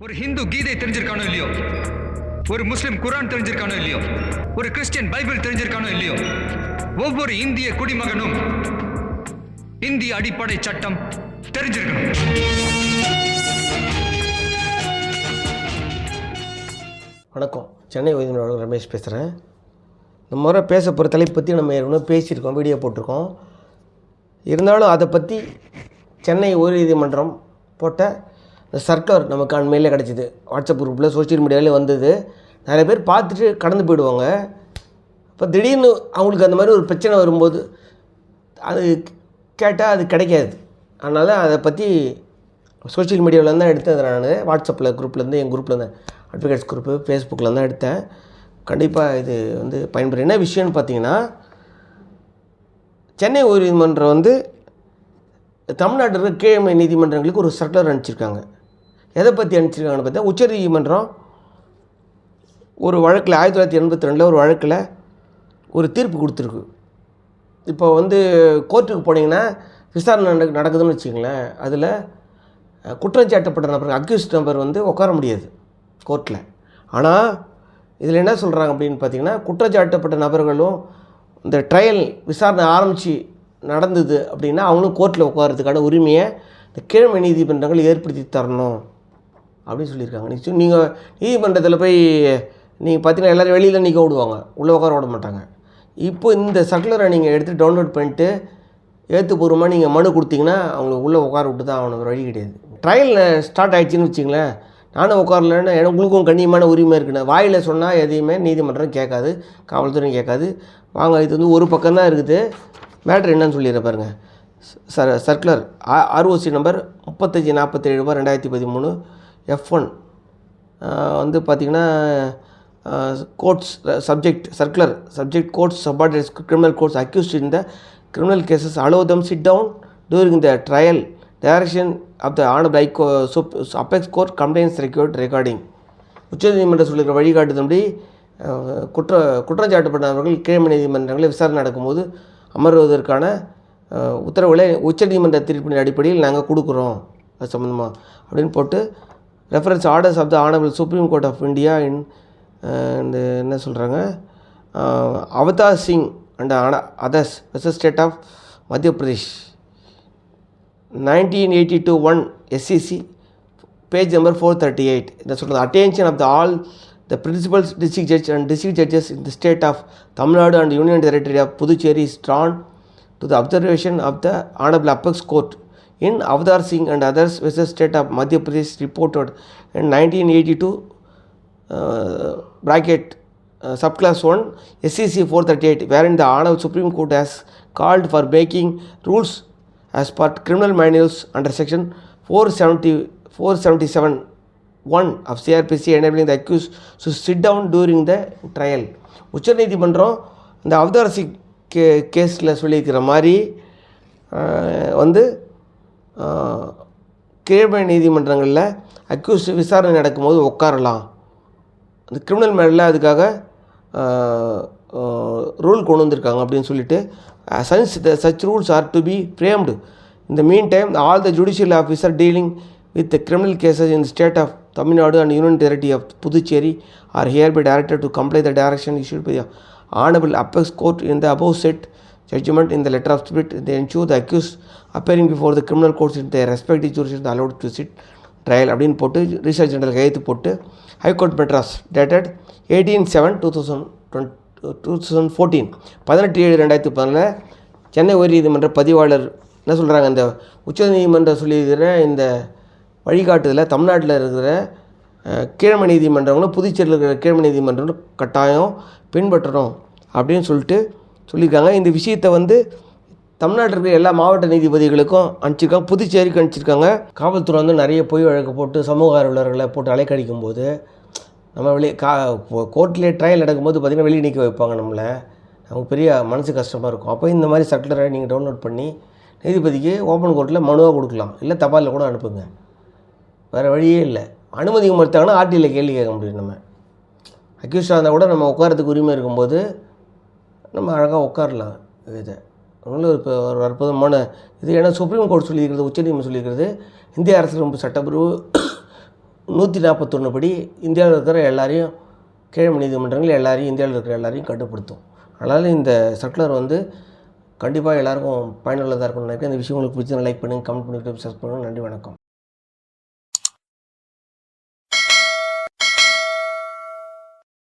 ஒரு ஹிந்து கீதை தெரிஞ்சிருக்கானோ இல்லையோ? ஒரு முஸ்லிம் குரான் தெரிஞ்சிருக்கானோ இல்லையோ? ஒரு கிறிஸ்டியன் பைபிள் தெரிஞ்சிருக்கானோ இல்லையோ? ஒவ்வொரு இந்திய குடிமகனும் இந்திய அடிப்படை சட்டம் தெரிஞ்சிருக்கணும். வணக்கம். சென்னை உயர்நீதிமன்ற ரமேஷ் பேசுகிறேன் இந்த முறை பேச போகிற தலைப்பு பற்றி நம்ம ஏற்கனவே பேசியிருக்கோம் வீடியோ போட்டிருக்கோம். இருந்தாலும் அதை பற்றி சென்னை உயர்நீதிமன்றம் போட்ட இந்த சர்க்குலர் நமக்கு அண்மையிலே கிடச்சிது. வாட்ஸ்அப் குரூப்பில் சோஷியல் மீடியாவிலே வந்தது. நிறைய பேர் பார்த்துட்டு கடந்து போயிடுவாங்க. இப்போ திடீர்னு அவங்களுக்கு அந்த மாதிரி ஒரு பிரச்சனை வரும்போது அது கேட்டால் அது கிடைக்காது. அதனால் அதை பற்றி சோஷியல் மீடியாவிலேருந்து தான் எடுத்தேன். நான் வாட்ஸ்அப்பில் குரூப்லேருந்து என் குரூப்லேருந்து அட்வொகேட்ஸ் குரூப்பு ஃபேஸ்புக்கில் தான் எடுத்தேன். கண்டிப்பாக இது வந்து பயன்பெறும் என்ன விஷயம்னு பார்த்தீங்கன்னா சென்னை உயர்நீதிமன்றம் வந்து தமிழ்நாட்டில் இருக்கிற கீழமை நீதிமன்றங்களுக்கு ஒரு சர்க்குலர் அனுப்பிச்சிருக்காங்க. எதை பற்றி அனுப்பிச்சிருக்காங்கன்னு பார்த்தா உச்சநீதிமன்றம் ஒரு வழக்கில் ஆயிரத்தி தொள்ளாயிரத்தி எண்பத்தி ரெண்டில் ஒரு வழக்கில் ஒரு தீர்ப்பு கொடுத்துருக்கு. இப்போ வந்து கோர்ட்டுக்கு போனீங்கன்னா விசாரணை நடக்கு நடக்குதுன்னு வச்சுங்களேன் அதில் அஹ், குற்றம் சாட்டப்பட்ட நபர் அக்யூஸ்ட் நபர் வந்து உட்கார முடியாது கோர்ட்டில் ஆனால் இதில் என்ன சொல்கிறாங்க அப்படின்னு பார்த்தீங்கன்னா குற்றச்சாட்டப்பட்ட நபர்களும் இந்த ட்ரையல் விசாரணை ஆரம்பித்து நடந்தது அப்படின்னா அவங்களும் கோர்ட்டில் உட்காரத்துக்கான உரிமையை இந்த கீழ்மை நீதிமன்றங்கள் ஏற்படுத்தி தரணும். அப்படின்னு சொல்லியிருக்காங்க. நெக்ஸ்ட் நீங்கள் நீதிமன்றத்தில் போய் நீங்கள் பார்த்தீங்கன்னா எல்லோரும் வெளியில் நிற்க விடுவாங்க. உள்ளே உட்கார விட மாட்டாங்க. இப்போ இந்த சர்க்குலரை நீங்கள் எடுத்து டவுன்லோட் பண்ணிட்டு ஏற்றுப்பூர்வமாக நீங்கள் மனு கொடுத்தீங்கன்னா அவங்களுக்கு உள்ளே உட்கார விட்டு தான் அவனுக்கு வழி கிடையாது. ட்ரையல் ஸ்டார்ட் ஆகிடுச்சின்னு வச்சிங்களேன் நானும் உட்காரலன்னா எனக்கு உங்களுக்கும் கண்ணியமான உரிமை இருக்குண்ணே வாயில் சொன்னால் எதையுமே நீதிமன்றம் கேட்காது காவல்துறையும் கேட்காது. வாங்க இது வந்து ஒரு பக்கம் தான் இருக்குது. மேட்ரு என்னன்னு சொல்லிடுறேன் பாருங்கள் சர் சர்க்குலர் ஆர்ஓசி நம்பர் முப்பத்தஞ்சு நாற்பத்தேழு ரூபா ரெண்டாயிரத்தி பதிமூணு. எஃப் ஒன் வந்து பார்த்திங்கன்னா courts subject circular subject courts subordinates criminal courts accused in the criminal cases allow them sit down during the trial direction of the honourable soup apex court complaints record recording உச்சநீதிமன்றம் சொல்லுகிற வழிகாட்டுதபடி குற்ற குற்றஞ்சாட்டப்பட்டவர்கள் கீழமை நீதிமன்றங்களில் விசாரணை நடக்கும்போது அமர்வதற்கான உத்தரவுகளை உச்சநீதிமன்ற தீர்ப்பின் அடிப்படையில் நாங்கள் கொடுக்குறோம். அது சம்மந்தமாக அப்படின்னு போட்டு reference orders of the honourable supreme court of India in இந்த என்ன சொல்கிறாங்க Avtar Singh and others west state of Madhya Pradesh nineteen eighty two one SCC page number four thirty eight இதை சொல்கிறது attention of the all the principals district judge and district judges in the state of Tamil Nadu and union territory of Puducherry is to the observation of the honourable Honorable court in Avdar Singh and others versus State of Madhya Pradesh reported in 1982 uh, bracket uh, subclass 1 SEC 438 wherein the Honorable Supreme Court has called for making rules as per criminal manuals under section 470 477 1 of CRPC enabling the accused to sit down during the trial உச்சநீதிமன்றம் இந்த அவதாரசி K கேஸில் சொல்லியிருக்கிற மாதிரி வந்து கீழ்மை நீதிமன்றங்களில் accuse விசாரணை நடக்கும்போது உட்காரலாம். அந்த கிரிமினல் மேடலில் அதுக்காக ரூல் கொண்டு வந்திருக்காங்க அப்படின்னு சொல்லிட்டு since the such rules are to be framed இந்த mean time all the judicial officer dealing with criminal cases in state of Tamil Nadu and union territory of Puducherry are hereby directed to comply the direction issued by honourable apex court court in the above judgment in the letter of spirit they ensure the accused appearing before the criminal courts in their respective jurisdictions allowed to sit trial அப்படின்னு போட்டு registrar general கையெழுத்து போட்டு high court Madras dated eighteen seven two thousand twenty two thousand fourteen பதினெட்டு ஏழு ரெண்டாயிரத்தி பதினில் சென்னை உயர்நீதிமன்ற பதிவாளர் என்ன சொல்கிறாங்க இந்த உச்சநீதிமன்றம் சொல்லியிருக்கிற இந்த வழிகாட்டுதலில் தமிழ்நாட்டில் இருக்கிற அஹ், கீழமை நீதிமன்றங்களும் புதுச்சேரியில் இருக்கிற கீழமை நீதிமன்றங்களும் கட்டாயம் பின்பற்றணும் அப்படின்னு சொல்லிட்டு சொல்லியிருக்காங்க. இந்த விஷயத்தை வந்து தமிழ்நாட்டில் இருக்கிற எல்லா மாவட்ட நீதிபதிகளுக்கும் அனுப்பிச்சிருக்காங்க. புதுச்சேரிக்கு அனுப்பிச்சிருக்காங்க. காவல்துறை வந்து நிறைய பொய் வழக்கு போட்டு சமூக ஆர்வலர்களை போட்டு அலைக்கடிக்கும் போது நம்ம வெளியே கா கோர்ட்லேயே ட்ரையல் நடக்கும்போது பார்த்திங்கன்னா வெளியே நிற்க வைப்பாங்க நம்மளை. நமக்கு பெரிய மனசு கஷ்டமாக இருக்கும். அப்போ இந்த மாதிரி சர்க்குலரை நீங்கள் டவுன்லோட் பண்ணி நீதிபதிக்கு ஓப்பன் கோர்ட்டில் மனுவாக கொடுக்கலாம். இல்லை தபாலில் கூட அனுப்புங்க. வேறு வழியே இல்லை. அனுமதி மறுத்தாங்கன்னா ஆர்டியில் கேள்வி கேட்க முடியும் நம்ம. அக்யூஸ்டாக இருந்தால் கூட நம்ம உட்காரத்துக்கு உரிமை இருக்கும்போது நம்ம அழகாக உட்காரலாம் இதை. அதனால இப்போ ஒரு அற்புதமான இது ஏன்னா சுப்ரீம் கோர்ட் சொல்லியிருக்கிறது உச்சநீதிமன்றம் சொல்லியிருக்கிறது இந்திய அரசு ரொம்ப சட்டப்பூர்வ நூற்றி நாற்பத்தொன்று படி இந்தியாவில் இருக்கிற எல்லாரையும் கீழமை நீதிமன்றங்கள் எல்லாரையும் இந்தியாவில் இருக்கிற எல்லாரையும் கட்டுப்படுத்தும். அதனால் இந்த சர்க்குலர் வந்து கண்டிப்பாக எல்லாருக்கும் பயனுள்ளதாக இருக்கும்னு நினைக்கிறேன். இந்த விஷயம் உங்களுக்கு பிடிச்சா லைக் பண்ணுங்கள் கமெண்ட் பண்ணி சப்ஸ்கிரைப் பண்ணுங்கள் நன்றி வணக்கம்.